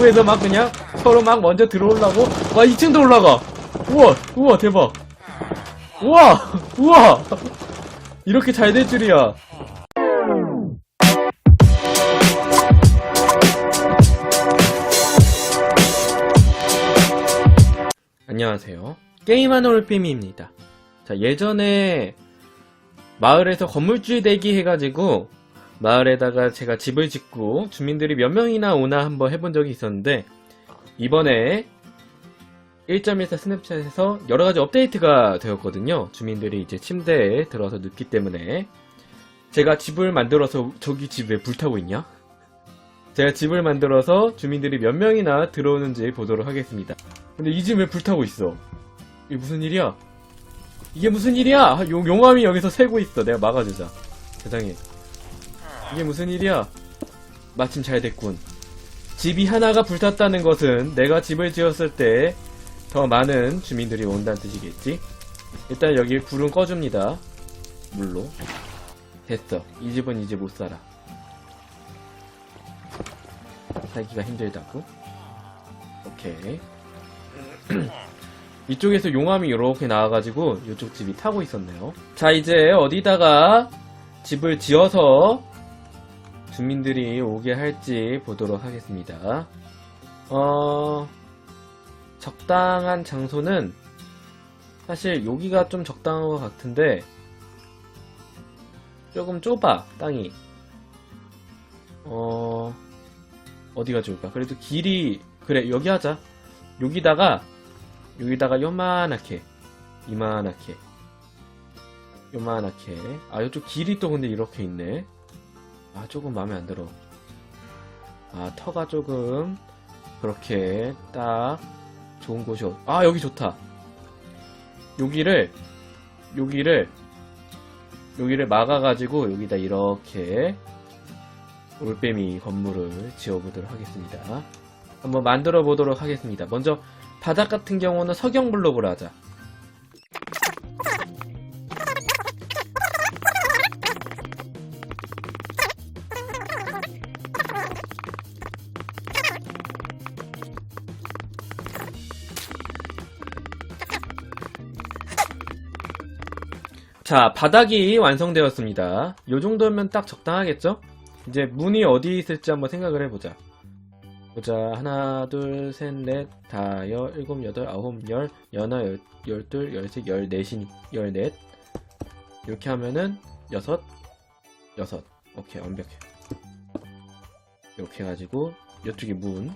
입구에서 막 그냥 서로 막 먼저 들어오려고? 와 2층도 올라가. 우와 우와 대박. 우와 우와. 이렇게 잘 될 줄이야. 안녕하세요. 게임하는 올빼미입니다. 자 예전에 마을에서 건물주의 대기 해가지고 마을에다가 제가 집을 짓고 주민들이 몇 명이나 오나 한번 해본 적이 있었는데 이번에 1.14 스냅챗에서 여러 가지 업데이트가 되었거든요. 주민들이 이제 침대에 들어서 눕기 때문에 제가 집을 만들어서 저기 집에 불타고 있냐? 제가 집을 만들어서 주민들이 몇 명이나 들어오는지 보도록 하겠습니다. 근데 이 집 왜 불타고 있어? 이게 무슨 일이야? 이게 무슨 일이야? 아, 용, 용암이 여기서 새고 있어. 내가 막아주자. 세상에. 이게 무슨 일이야? 마침 잘 됐군. 집이 하나가 불탔다는 것은 내가 집을 지었을 때 더 많은 주민들이 온다는 뜻이겠지? 일단 여기 불은 꺼줍니다. 물로. 됐어. 이 집은 이제 못 살아. 살기가 힘들다고? 오케이. 이쪽에서 용암이 이렇게 나와가지고 이쪽 집이 타고 있었네요. 자 이제 어디다가 집을 지어서 주민들이 오게 할지 보도록 하겠습니다. 어, 적당한 장소는 사실 여기가 좀 적당한 것 같은데 조금 좁아 땅이. 어, 어디가 좋을까? 그래도 길이 그래 여기 하자. 여기다가 여기다가 요만하게 이만하게 요만하게 아 이쪽 길이 또 근데 이렇게 있네 아 조금 마음에 안 들어. 아 터가 조금 그렇게 딱 좋은 곳이 없... 아 여기 좋다. 여기를 여기를 여기를 막아가지고 여기다 이렇게 올빼미 건물을 지어보도록 하겠습니다. 한번 만들어 보도록 하겠습니다. 먼저 바닥 같은 경우는 석영 블록으로 하자. 자, 바닥이 완성되었습니다. 요 정도면 딱 적당하겠죠? 이제 문이 어디 있을지 한번 생각을 해보자. 보자. 하나 둘셋넷 다여 일곱 여덟 아홉 열 열하나 열 열둘 열셋 열넷이 열넷. 이렇게 하면은 여섯 여섯. 오케이 완벽해. 이렇게 해가지고 이쪽에 문.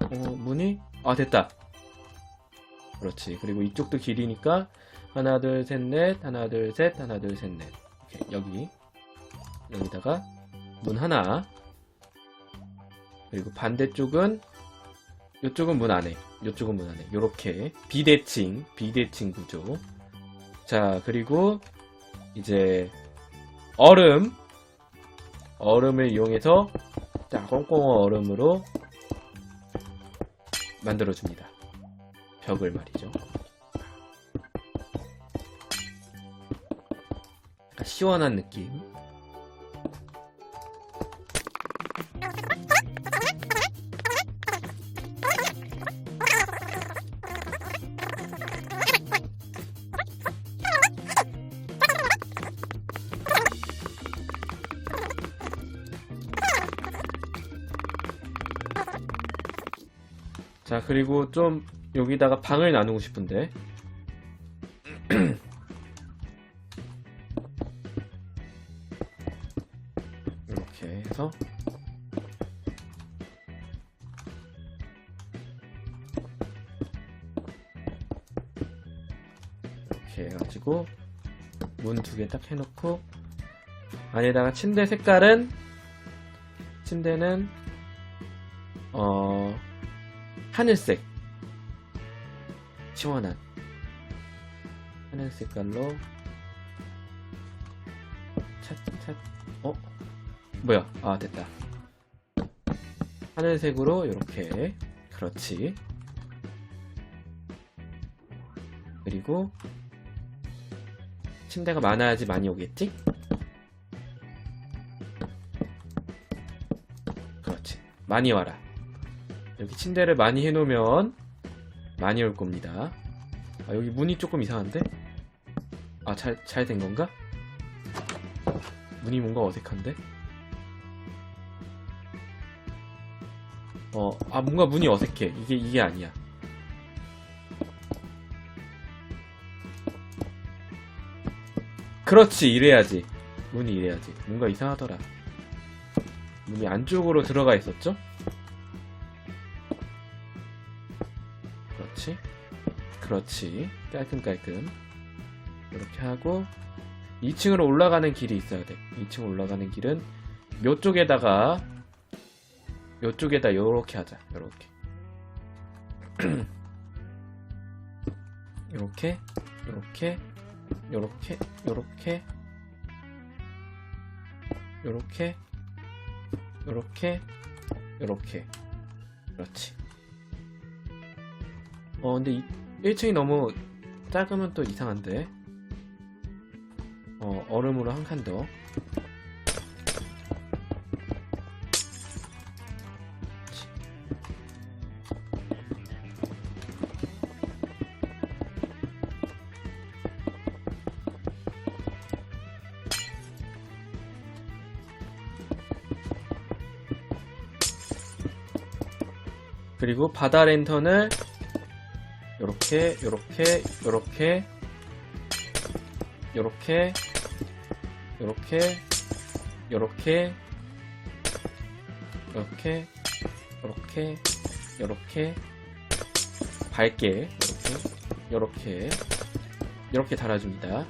어, 문이? 아 됐다 그렇지. 그리고 이쪽도 길이니까 하나 둘 셋 넷 하나 둘 셋 하나 둘 셋넷. 오케이 여기 여기다가 문 하나. 그리고 반대쪽은 이쪽은 문 안에 이쪽은 문 안에. 요렇게 비대칭 비대칭 구조. 자 그리고 이제 얼음. 얼음을 이용해서 자 꽁꽁 얼음으로 만들어 줍니다 벽을 말이죠. 약간 시원한 느낌. 자, 그리고 좀 여기다가 방을 나누고 싶은데. 이렇게 해서 이렇게 해가지고 문 두 개 딱 해놓고 안에다가 침대 색깔은 침대는 어 하늘색 시원한 하늘 색깔로 찻찻 어? 뭐야? 아 됐다. 하늘색으로 이렇게. 그렇지. 그리고 침대가 많아야지 많이 오겠지? 그렇지. 많이 와라. 여기 침대를 많이 해놓으면 많이 올 겁니다. 아, 여기 문이 조금 이상한데? 아, 잘, 잘 된 건가? 문이 뭔가 어색한데? 어, 아, 뭔가 문이 어색해. 이게, 이게 아니야. 그렇지, 이래야지. 문이 이래야지. 뭔가 이상하더라. 문이 안쪽으로 들어가 있었죠? 그렇지. 그렇지. 깔끔깔끔. 이렇게 하고, 2층으로 올라가는 길이 있어야 돼. 2층 올라가는 길은 요쪽에다가, 요쪽에다 요렇게 하자. 요렇게. 요렇게, 요렇게, 요렇게, 요렇게, 요렇게, 요렇게, 요렇게. 그렇지. 어, 근데 이, 1층이 너무 작으면 또 이상한데. 어, 얼음으로 한 칸 더. 그리고 바다 랜턴을 요렇게 요렇게 요렇게 요렇게 요렇게 요렇게 요렇게 요렇게 요렇게 밝게 요렇게 요렇게 이렇게 달아줍니다.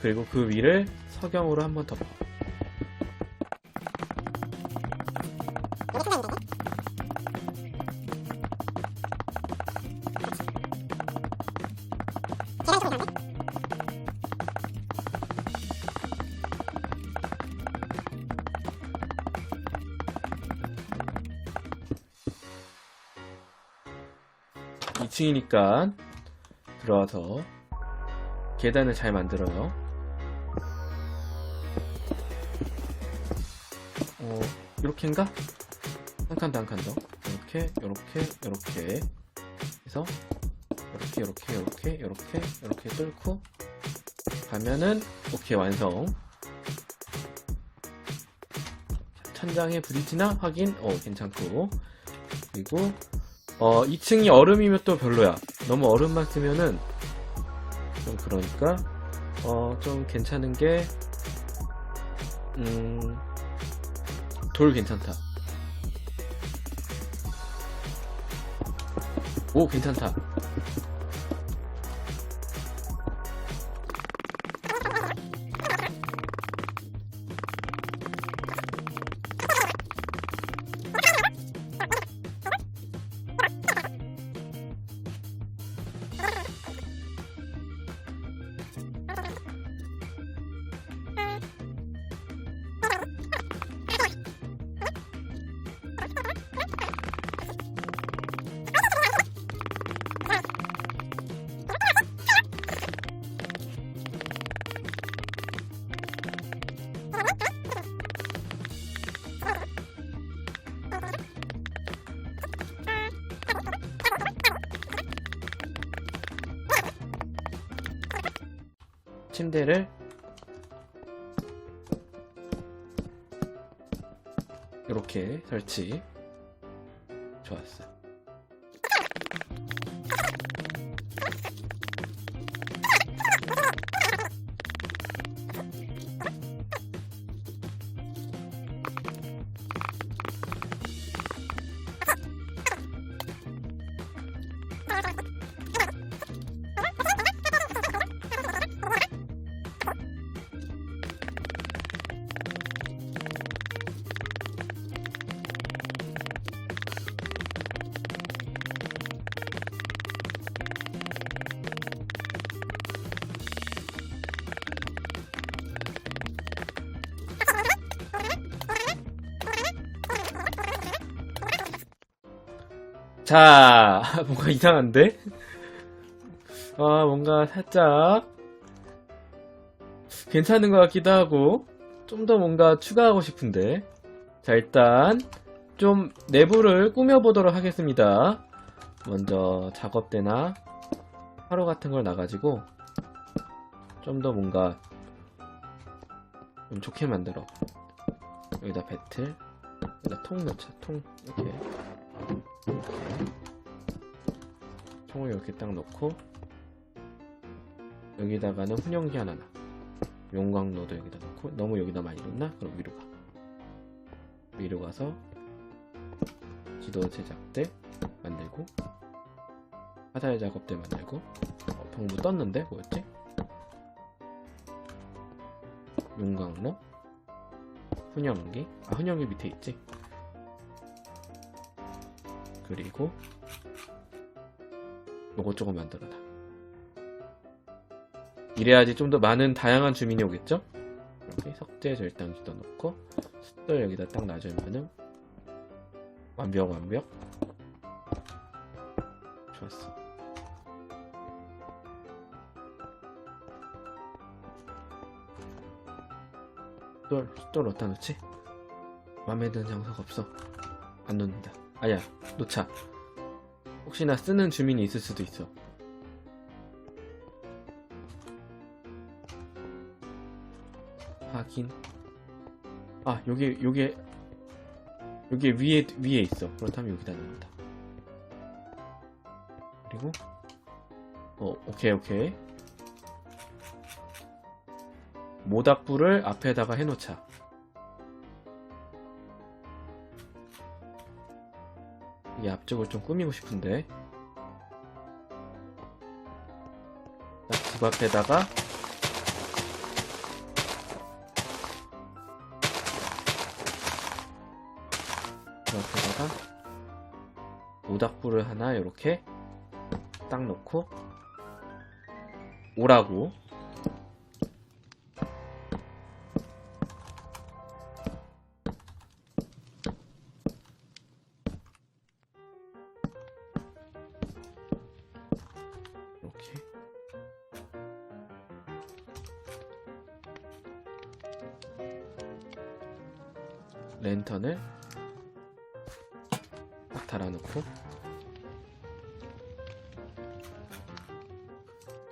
그리고 그 위를 석영으로 한 번 덮어. 5층이니까 들어와서 계단을 잘 만들어요. 어, 이렇게인가? 한 칸 더 한 칸 더. 이렇게, 이렇게, 이렇게 해서 이렇게, 이렇게, 이렇게, 이렇게, 이렇게 뚫고 가면은 오케이 완성. 천장에 브릿지나 확인. 어, 괜찮고 그리고 어, 2층이 얼음이면 또 별로야. 너무 얼음만 쓰면은 좀 그러니까 어, 좀 괜찮은 게 음, 돌 괜찮다. 오, 괜찮다. 침대를 이렇게 설치. 좋았어. 자, 뭔가 이상한데? 아, 뭔가 살짝 괜찮은 것 같기도 하고 좀 더 뭔가 추가하고 싶은데 자, 일단 좀 내부를 꾸며보도록 하겠습니다. 먼저 작업대나 화로 같은 걸 놔가지고 좀 더 뭔가 좀 좋게 만들어. 여기다 배틀, 여기다 통 넣자. 통 이렇게 통을 이렇게 딱 넣고 여기다가는 훈연기 하나 놔. 용광로도 여기다 넣고 너무 여기다 많이 넣나? 그럼 위로 가. 위로 가서 지도 제작대 만들고 화살 작업대 만들고 어, 방금 뭐 떴는데 뭐였지? 용광로 훈연기 아 훈연기 밑에 있지 그리고 요거 조금 만들어놔. 이래야지 좀 더 많은 다양한 주민이 오겠죠? 이렇게 석재 절단기도 넣고 숫돌 여기다 딱 놔주면은 완벽 완벽. 좋았어. 숫돌 숫돌 어디다 놓지? 맘에 드는 장소가 없어. 안 놓는다 아야 놓자. 혹시나 쓰는 주민이 있을 수도 있어. 확인. 아 여기 여기 여기 위에 위에 있어. 그렇다면 여기다 넣는다. 그리고 어 오케이 오케이. 모닥불을 앞에다가 해놓자 이 앞쪽을 좀 꾸미고 싶은데. 딱집 앞에다가 그 앞에다가 모닥불을 하나 이렇게 딱 놓고 오라고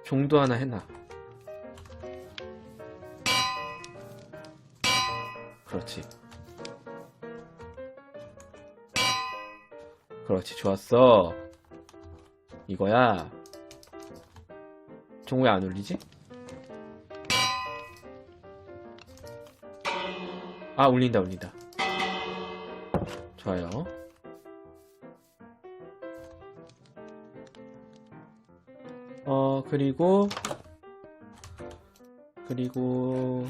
종도 하나 해놔. 그렇지. 그렇지 좋았어. 이거야. 종 왜 안 울리지? 아 울린다 울린다. 좋아요 그리고 그리고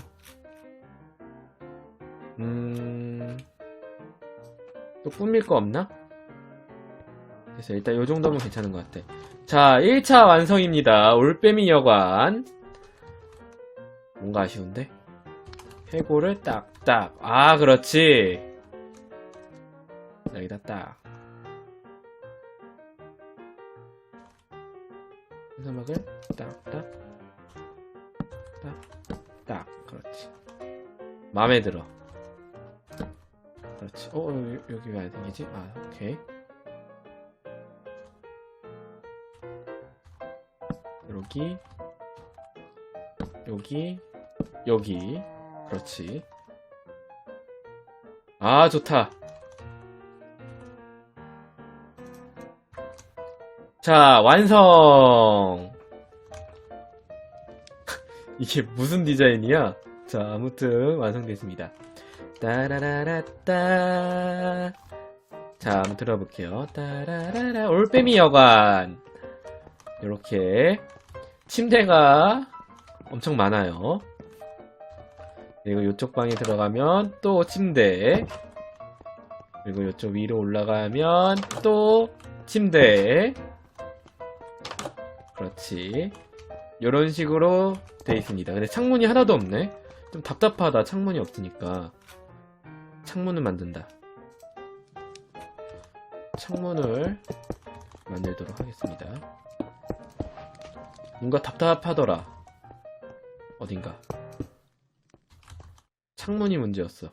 음 또 꾸밀 거 없나? 그래서 일단 요 정도면 괜찮은 것 같아. 자, 1차 완성입니다. 올빼미 여관. 뭔가 아쉬운데? 해골을 딱딱. 아, 그렇지. 여기다 딱. 사막을 딱, 딱. 딱, 딱. 그렇지. 마음에 들어. 그렇지. 어, 여- 여기 왜 안 생기지? 아, 오케이. 여기 여기 여기 그렇지 아 좋다 자 완성 이게 무슨 디자인이야 자 아무튼 완성됐습니다 따라라라따 자 한번 들어볼게요 따라라라 올빼미 여관 이렇게 침대가 엄청 많아요. 그리고 이쪽 방에 들어가면 또 침대. 그리고 이쪽 위로 올라가면 또 침대. 그렇지. 이런 식으로 돼 있습니다. 근데 창문이 하나도 없네. 좀 답답하다. 창문이 없으니까. 창문을 만든다. 창문을 만들도록 하겠습니다. 뭔가 답답하더라. 어딘가. 창문이 문제였어.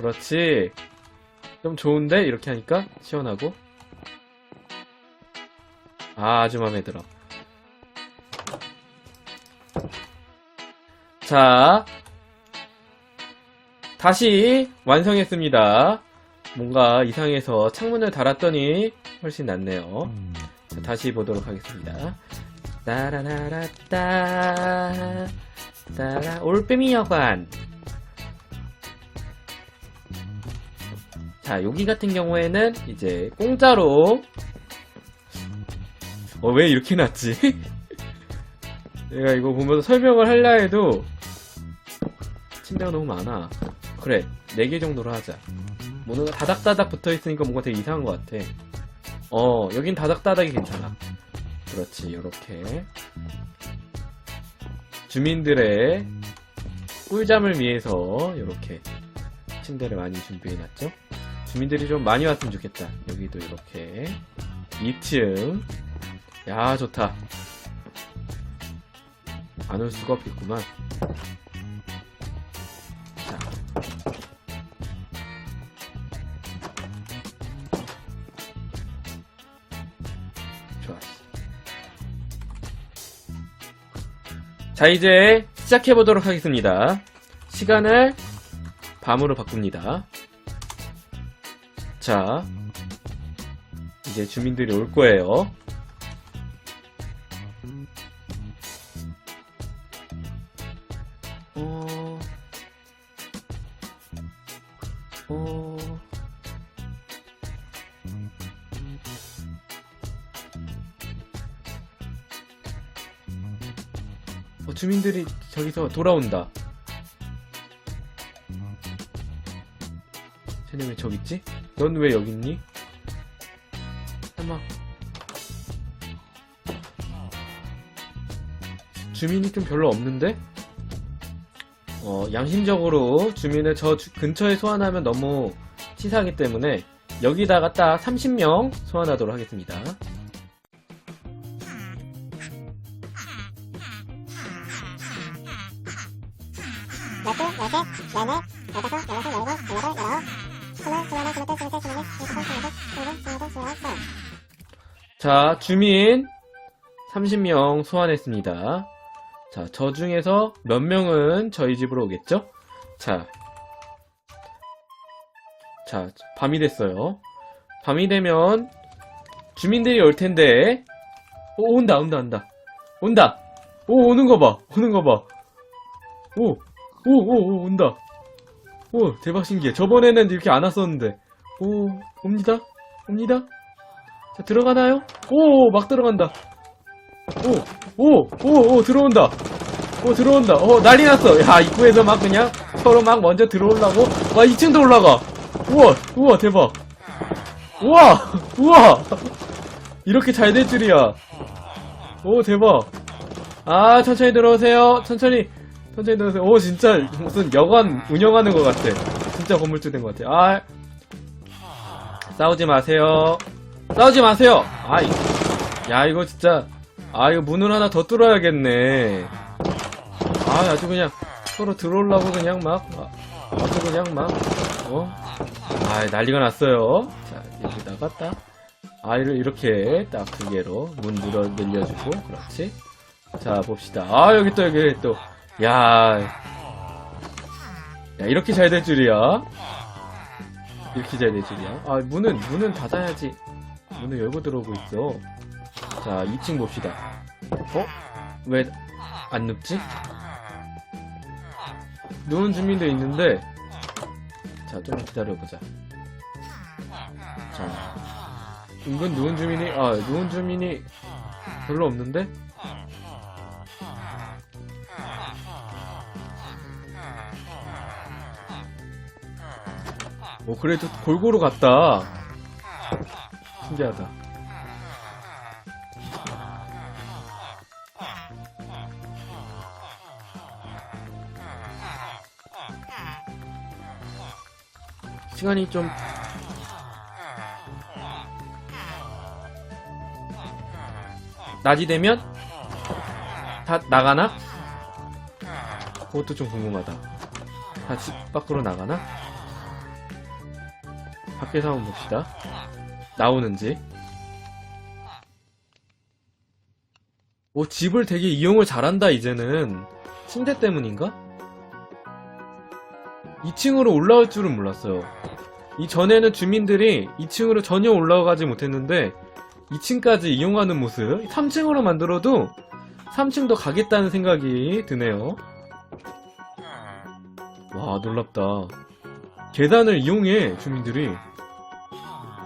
그렇지. 좀 좋은데? 이렇게 하니까 시원하고. 아, 아주 마음에 들어. 자, 다시 완성했습니다. 뭔가 이상해서 창문을 달았더니 훨씬 낫네요. 자, 다시 보도록 하겠습니다. 따라라라따 따라 올빼미 여관 자 여기 같은 경우에는 이제 공짜로. 어 왜 이렇게 놨지? 내가 이거 보면서 설명을 하려 해도 침대가 너무 많아. 그래 4개 정도로 하자. 뭔가 다닥다닥 붙어 있으니까 뭔가 되게 이상한 것 같아. 어 여긴 다닥다닥이 괜찮아. 그렇지 요렇게. 주민들의 꿀잠을 위해서 요렇게 침대를 많이 준비해놨죠 주민들이 좀 많이 왔으면 좋겠다 여기도 이렇게 2층 야 좋다 안 올 수가 없겠구만 자. 좋았어 자, 이제 시작해 보도록 하겠습니다. 시간을 밤으로 바꿉니다. 자, 이제 주민들이 올 거예요. 어, 주민들이 저기서 돌아온다. 쟤네 왜 저기 있지? 넌 왜 여기 있니? 설마. 주민이 좀 별로 없는데? 어, 양심적으로 주민을 저 주- 근처에 소환하면 너무 치사하기 때문에 여기다가 딱 30명 소환하도록 하겠습니다. 자, 주민 30명 소환했습니다. 자, 저 중에서 몇 명은 저희 집으로 오겠죠? 자, 자, 밤이 됐어요. 밤이 되면 주민들이 올 텐데, 오, 온다, 온다, 온다. 온다! 오, 오는 거 봐, 오는 거 봐. 오, 오, 오, 오, 온다. 오, 대박 신기해. 저번에는 이렇게 안 왔었는데. 오, 옵니다. 옵니다. 자, 들어가나요? 오, 막 들어간다. 오, 오, 오, 오, 들어온다. 오, 들어온다. 어, 난리 났어. 야, 입구에서 막 그냥 서로 막 먼저 들어오려고. 와, 2층도 올라가. 우와, 우와, 대박. 우와, 우와. 이렇게 잘 될 줄이야. 오, 대박. 아, 천천히 들어오세요. 천천히, 천천히 들어오세요. 오, 진짜 무슨 여관 운영하는 것 같아. 진짜 건물주 된 것 같아. 아, 싸우지 마세요. 싸우지 마세요. 아이, 야 이거 진짜, 아 이거 문을 하나 더 뚫어야겠네. 아 아주 그냥 서로 들어오려고 그냥 막, 아, 아주 그냥 막, 어, 아 난리가 났어요. 자 여기다가 딱 아이를 이렇게 딱 두 개로 문 늘어 늘려주고, 그렇지. 자 봅시다. 아 여기 또 여기 또, 야, 야 이렇게 잘 될 줄이야. 이렇게 잘 될 줄이야. 아 문은 문은 닫아야지. 문을 열고 들어오고 있어. 자, 2층 봅시다. 어? 왜 안 눕지? 누운 주민도 있는데, 자, 좀 기다려보자. 자, 은근 누운 주민이, 아, 누운 주민이 별로 없는데? 오, 그래도 골고루 갔다. 신기하다. 시간이 좀 낮이 되면 다 나가나? 그것도 좀 궁금하다. 다 집 밖으로 나가나? 밖에서 한번 봅시다. 나오는지. 오, 집을 되게 이용을 잘한다, 이제는. 침대 때문인가? 2층으로 올라올 줄은 몰랐어요. 이 전에는 주민들이 2층으로 전혀 올라가지 못했는데, 2층까지 이용하는 모습, 3층으로 만들어도 3층도 가겠다는 생각이 드네요. 와, 놀랍다. 계단을 이용해, 주민들이.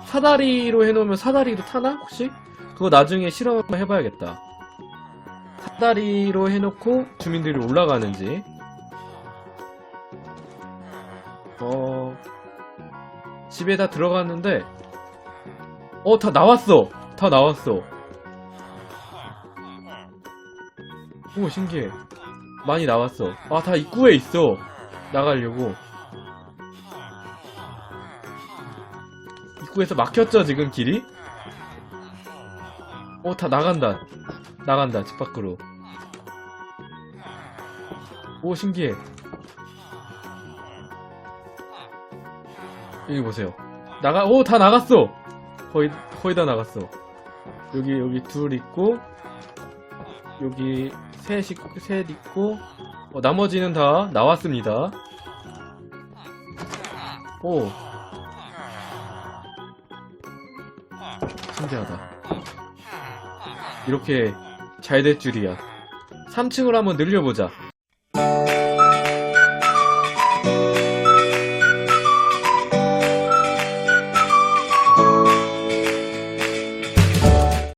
사다리로 해놓으면 사다리도 타나? 혹시? 그거 나중에 실험 한번 해봐야겠다. 사다리로 해놓고 주민들이 올라가는지. 어, 집에 다 들어갔는데, 어, 다 나왔어! 다 나왔어. 오, 신기해. 많이 나왔어. 아, 다 입구에 있어. 나가려고. 입구에서 막혔죠, 지금 길이? 어, 다 나간다. 나간다, 집 밖으로. 오, 신기해. 여기 보세요. 나가, 오, 다 나갔어! 거의, 거의 다 나갔어. 여기, 여기 둘 있고, 여기 셋, 있- 셋 있고, 어, 나머지는 다 나왔습니다. 오. 신기하다. 이렇게 잘 될 줄이야. 3층으로 한번 늘려보자.